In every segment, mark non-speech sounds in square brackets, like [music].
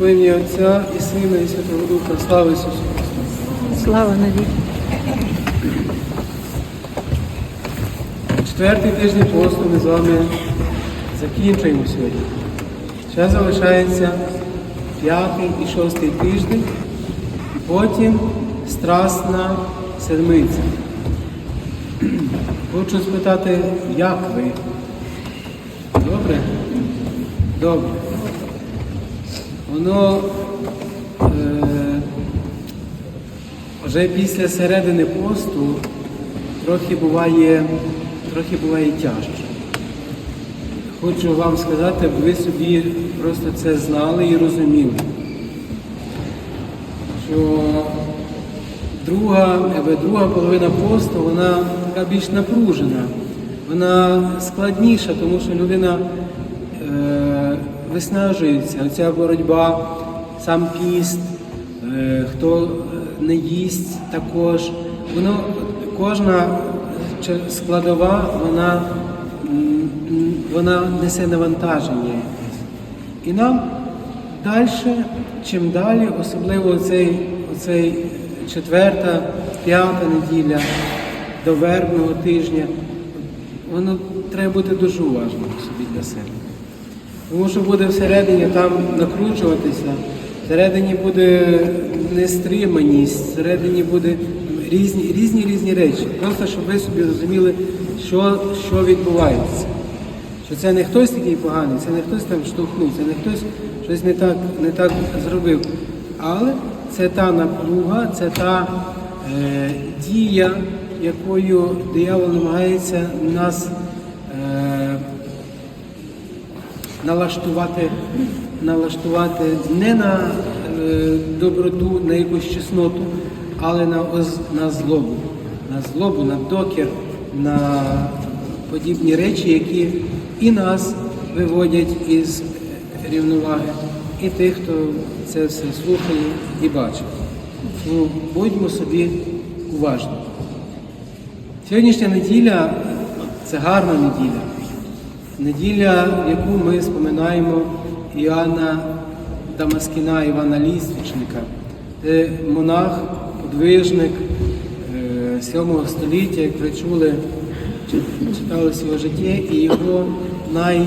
Во ім'я Отця і Сина, і Святого Духа. Слава Ісусу Христу! Слава навіки. Четвертий тиждень посту ми з вами закінчуємо сьогодні. Ще залишається п'ятий і шостий тиждень, і потім страсна седмиця. Хочу спитати, як ви? Добре? Добре. Воно е, вже після середини посту трохи буває, трохи буває тяжче. Хочу вам сказати, аби ви собі просто це знали і розуміли, що друга, аби друга половина посту, вона така більш напружена, вона складніша, тому що людина е, виснажується. Оця боротьба, сам піст, е, хто не їсть також. Воно, кожна складова, вона, вона несе навантаження. І нам далі, чим далі, особливо оцей, оцей четверта, п'ята неділя до вербного тижня, воно треба бути дуже уважним собі для себе. Тому що буде всередині там накручуватися, всередині буде нестриманість, всередині буде різні різні різні речі. Просто щоб ви собі розуміли, що, що відбувається. Що це не хтось такий поганий, це не хтось там штовхнув, це не хтось щось не так, не так зробив. Але це та напруга, це та е, дія, якою диявол намагається нас налаштувати, налаштувати не на е, доброту, на якусь чесноту, але на, на злобу, на злобу, на докір, на подібні речі, які і нас виводять із рівноваги, і тих, хто це все слухає і бачить. Тому будьмо собі уважні. Сьогоднішня неділя це гарна неділя. Неділя, яку ми споминаємо Іоанна Дамаскіна, Івана Ліствічника. Це монах, подвижник е, 7 століття, як ви чули, чи- читалось його життя, і його най,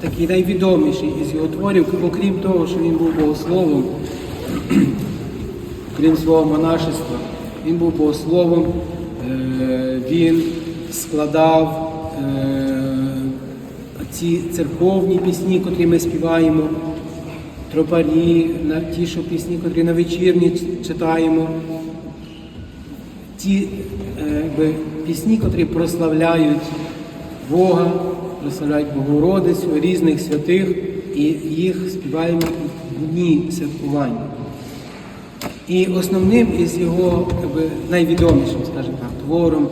такий найвідоміший із його творів, окрім того, що він був богословом, [clears throat] крім свого монашества, він був богословом, е, він складав е, ці церковні пісні, котрі ми співаємо, тропарі, ті, що пісні, котрі на вечірні читаємо, ті е, якби, пісні, котрі прославляють Бога, прославляють Богородицю, різних святих, і їх співаємо в дні святкування. І основним із його якби, найвідомішим, скажімо так, твором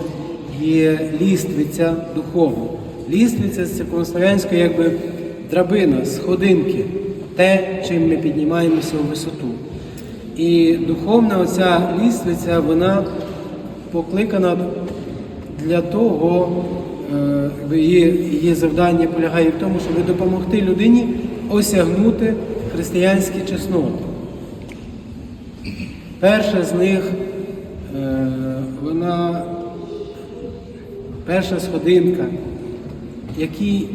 є ліствиця духовна. Ліствиця з церковнослов'янської якби драбина, сходинки, те, чим ми піднімаємося у висоту. І духовна оця ліствиця, вона покликана для того, е, її, її завдання полягає в тому, щоб допомогти людині осягнути християнські чесноти. Перша з них, е, вона перша сходинка, якій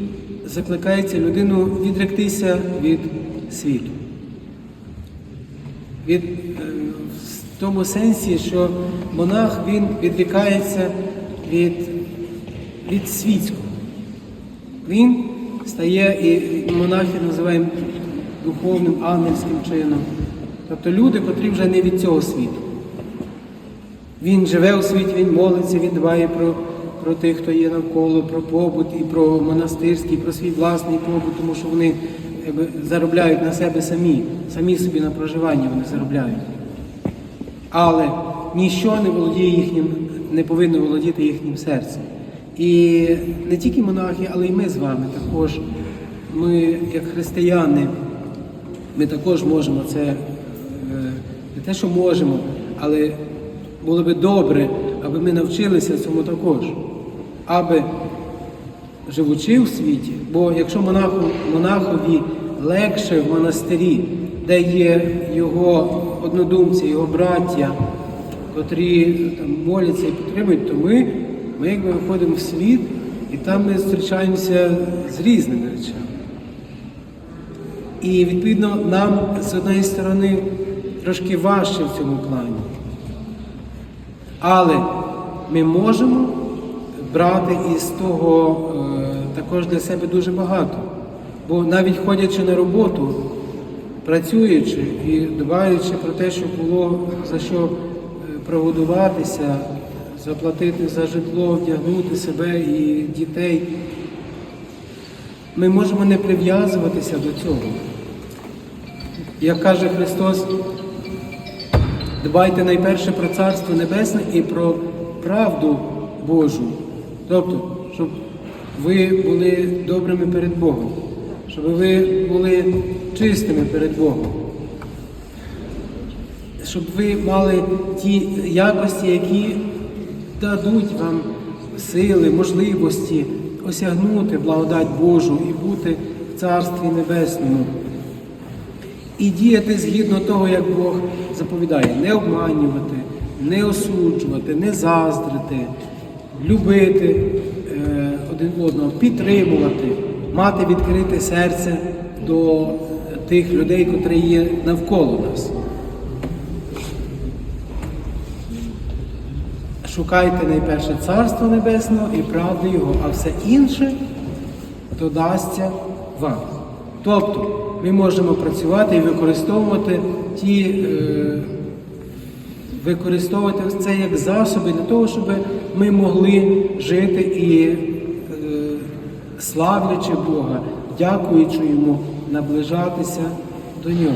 закликається людину відректися від світу. Від, е, в тому сенсі, що монах він відрікається від, від світського. Він стає, і монахи називаємо духовним ангельським чином. Тобто люди, котрі вже не від цього світу. Він живе у світі, він молиться, він дбає про, про тих, хто є навколо, про побут і про монастирський, про свій власний побут, тому що вони заробляють на себе самі, самі собі на проживання вони заробляють. Але ніщо не володіє їхнім, не повинно володіти їхнім серцем. І не тільки монахи, але й ми з вами також. Ми, як християни, ми також можемо це, е, не те, що можемо, але було би добре, аби ми навчилися цьому також. Аби живучи в світі, бо якщо монаху, монахові легше в монастирі, де є його однодумці, його браття, котрі там моляться і підтримують, то ми, ми якби виходимо в світ, і там ми зустрічаємося з різними речами. І відповідно нам з однієї сторони трошки важче в цьому плані. Але ми можемо брати із того е, також для себе дуже багато. Бо навіть ходячи на роботу, працюючи і дбаючи про те, щоб було за що е, прогодуватися, заплатити за житло, вдягнути себе і дітей, ми можемо не прив'язуватися до цього. Як каже Христос, дбайте найперше про Царство Небесне і про правду Божу. Тобто, щоб ви були добрими перед Богом, щоб ви були чистими перед Богом, щоб ви мали ті якості, які дадуть вам сили, можливості осягнути благодать Божу і бути в Царстві Небесному. І діяти згідно того, як Бог заповідає, не обманювати, не осуджувати, не заздрити, любити е, один одного, підтримувати, мати відкрите серце до тих людей, котрі є навколо нас. Шукайте найперше Царство Небесного і правду Його, а все інше додасться вам. Тобто ми можемо працювати і використовувати ті, е, використовувати це як засоби для того, щоб ми могли жити і е, славлячи Бога, дякуючи Йому, наближатися до Нього.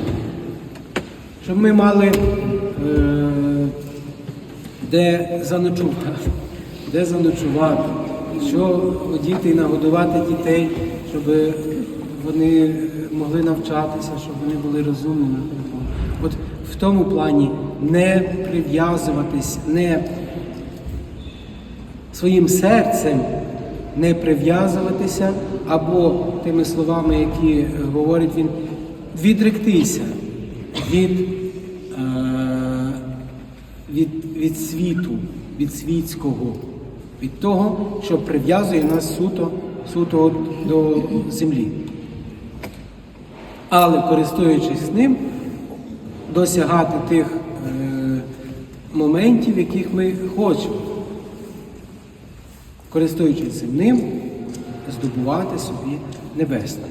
Щоб ми мали е, де заночувати, де заночувати, що одіти і нагодувати дітей, щоб вони могли навчатися, щоб вони були розумними. От в тому плані не прив'язуватись, не своїм серцем не прив'язуватися, або тими словами, які е, говорить він, відректися від, е, від, від світу, від світського, від того, що прив'язує нас суто, суто до землі. Але користуючись ним, досягати тих моментів, яких ми хочемо. Користуючись ним, здобувати собі небесне.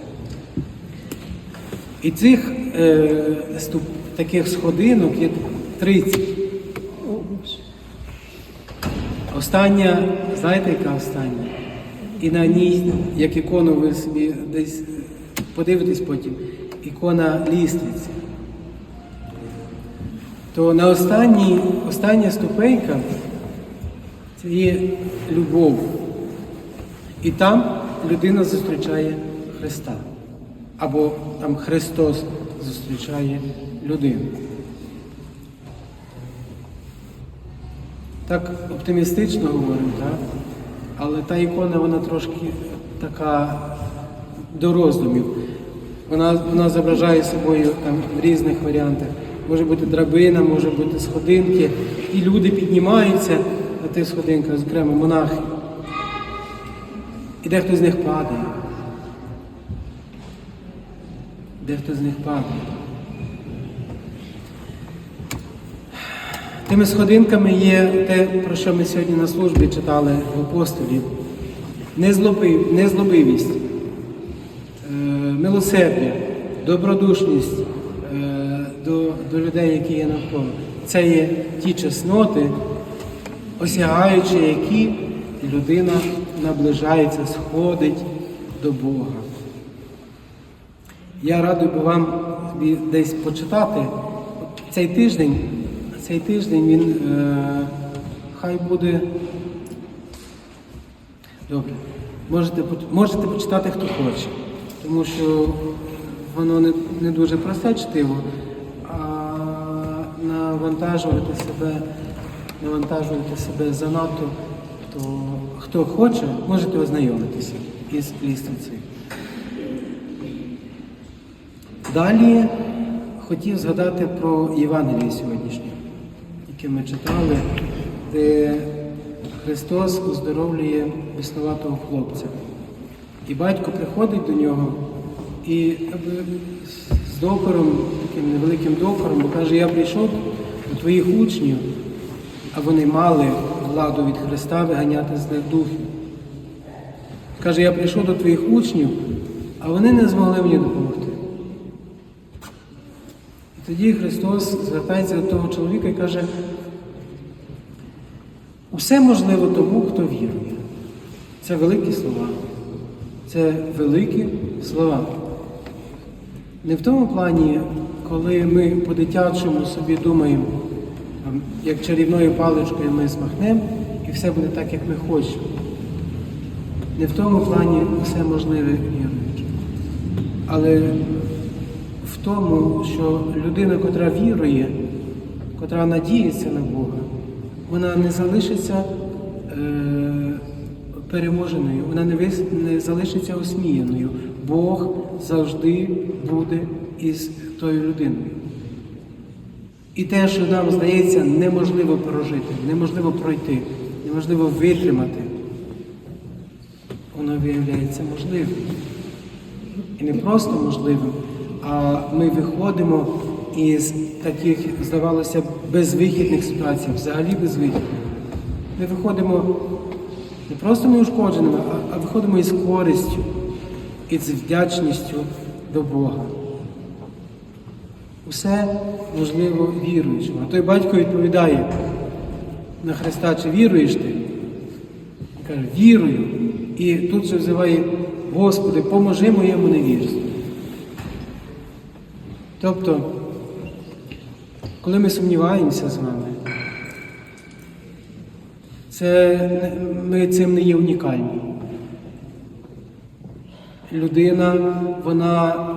І цих е, ступ, таких сходинок є 30. Остання, знаєте, яка остання? І на ній, як ікону ви собі десь подивитесь потім, ікона ліствиці. То на останній, остання ступенька це є любов. І там людина зустрічає Христа. Або там Христос зустрічає людину. Так оптимістично говоримо, так? але та ікона вона трошки така до роздумів. Вона, вона зображає собою там в різних варіантах. Може бути драбина, може бути сходинки. І люди піднімаються на тих сходинках, зокрема монахи. І дехто з них падає. Дехто з них падає. Тими сходинками є те, про що ми сьогодні на службі читали в апостолів. Незлобивість, е, милосердя, добродушність до, до людей, які є навколо. Це є ті чесноти, осягаючи які людина наближається, сходить до Бога. Я радий би вам десь почитати цей тиждень. Цей тиждень він е, хай буде. Добре. Можете, можете почитати, хто хоче, тому що воно не, не дуже просте чтиво, навантажувати себе, навантажувати себе занадто, то хто хоче, можете ознайомитися із лістицею. Далі хотів згадати про Євангеліє сьогоднішнє, яке ми читали, де Христос оздоровлює біснуватого хлопця. І батько приходить до нього і з докором, таким невеликим докором, бо каже, я прийшов до твоїх учнів, а вони мали владу від Христа виганяти злих духів. Каже, я прийшов до твоїх учнів, а вони не змогли мені допомогти. І тоді Христос звертається до того чоловіка і каже, усе можливо тому, хто вірує. Це великі слова. Це великі слова. Не в тому плані, коли ми по-дитячому собі думаємо, там, як чарівною паличкою ми змахнемо і все буде так, як ми хочемо. Не в тому плані все можливе віруючи. Але в тому, що людина, котра вірує, котра надіється на Бога, вона не залишиться е, переможеною, вона не, вис, не залишиться осміяною. Бог завжди буде із тою людиною. І те, що нам здається, неможливо прожити, неможливо пройти, неможливо витримати, воно виявляється можливим. І не просто можливим, а ми виходимо із таких, здавалося безвихідних ситуацій, взагалі безвихідних. Ми виходимо не просто неушкодженими, а, виходимо із користю, і з вдячністю до Бога. Усе можливо віруючим. А той батько відповідає на Христа, чи віруєш ти? Він каже, вірую. І тут же взиває, Господи, поможи моєму невірству. Тобто, коли ми сумніваємося з вами, це ми цим не є унікальні. Людина, вона.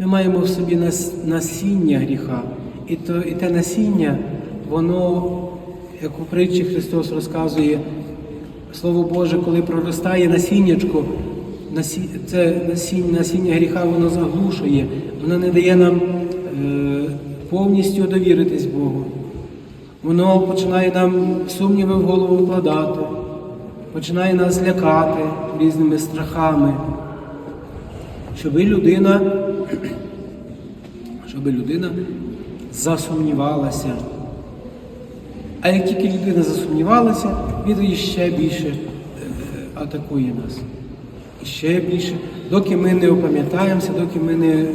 Ми маємо в собі нас- насіння гріха. І, то, і те насіння, воно, як у притчі Христос розказує, Слово Боже, коли проростає насіннячко, насі, це насіння, насіння гріха воно заглушує, воно не дає нам е, повністю довіритись Богу. Воно починає нам сумніви в голову вкладати, починає нас лякати різними страхами, щоб людина, щоб людина засумнівалася. А як тільки людина засумнівалася, він ще більше е, атакує нас. І ще більше, доки ми не опам'ятаємося, доки ми не,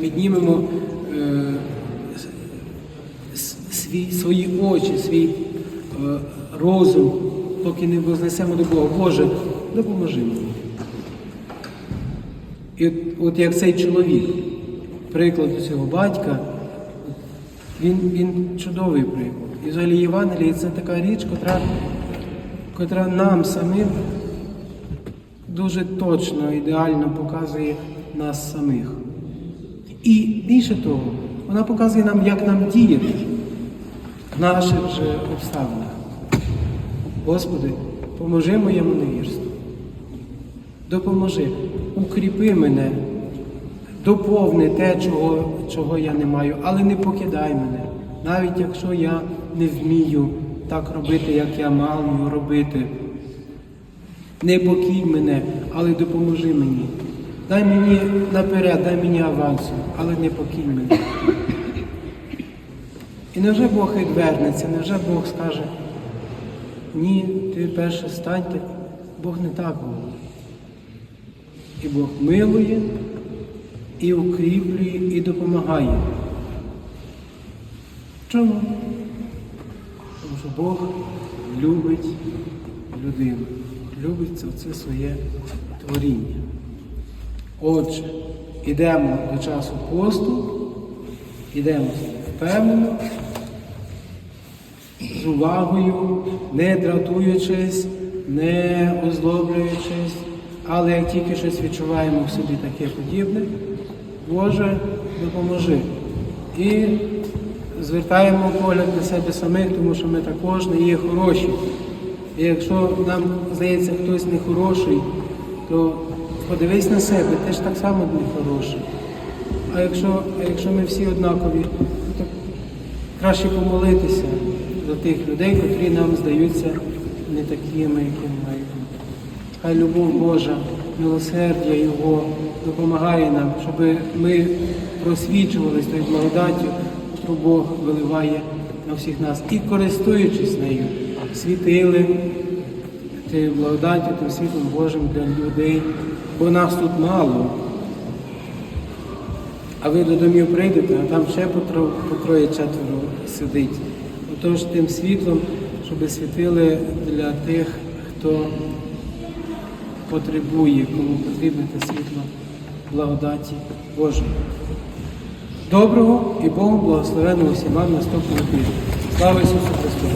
піднімемо е, свій, свої очі, свій е, розум, поки не вознесемо до Бога. Боже, допоможи мені. І от, от як цей чоловік, приклад цього батька, він, він чудовий приклад. І взагалі Євангеліє це така річ, котра, котра нам самим дуже точно, ідеально показує нас самих. І більше того, вона показує нам, як нам діяти в наших же обставинах. Господи, поможи моєму невірству. Допоможи, укріпи мене, доповни те, чого, чого я не маю, але не покидай мене, навіть якщо я не вмію так робити, як я маю робити. Не покинь мене, але допоможи мені. Дай мені наперед, дай мені авансу, але не покинь мене. І невже Бог відвернеться, невже Бог скаже, ні, ти перше станьте, Бог не так говорить. І Бог милує, і укріплює, і допомагає. Чому? Тому що Бог любить людину, любить це, це своє творіння. Отже, йдемо до часу посту, йдемо впевнено, з увагою, не дратуючись, не озлоблюючись, але як тільки щось відчуваємо в собі таке подібне, Боже, допоможи. І звертаємо погляд на себе самих, тому що ми також не є хороші. І якщо нам здається хтось нехороший, то подивись на себе, ти ж так само не хороший. А якщо, а якщо ми всі однакові, то краще помолитися за тих людей, котрі нам здаються не такими, якими мають бути. Хай любов Божа, милосердя Його допомагає нам, щоб ми просвічувались тою благодаттю, яку Бог виливає на всіх нас. І користуючись нею, світили тією благодаттю, тим світлом Божим для людей, бо нас тут мало. А ви до домів прийдете, а там ще по тро- по троє-четверо сидить. Отож тим світлом, щоб світили для тих, хто потребує, кому потрібне те світло благодаті Божої. Доброго і богом благословенного всіма наступного тижня. Слава Ісусу Христу!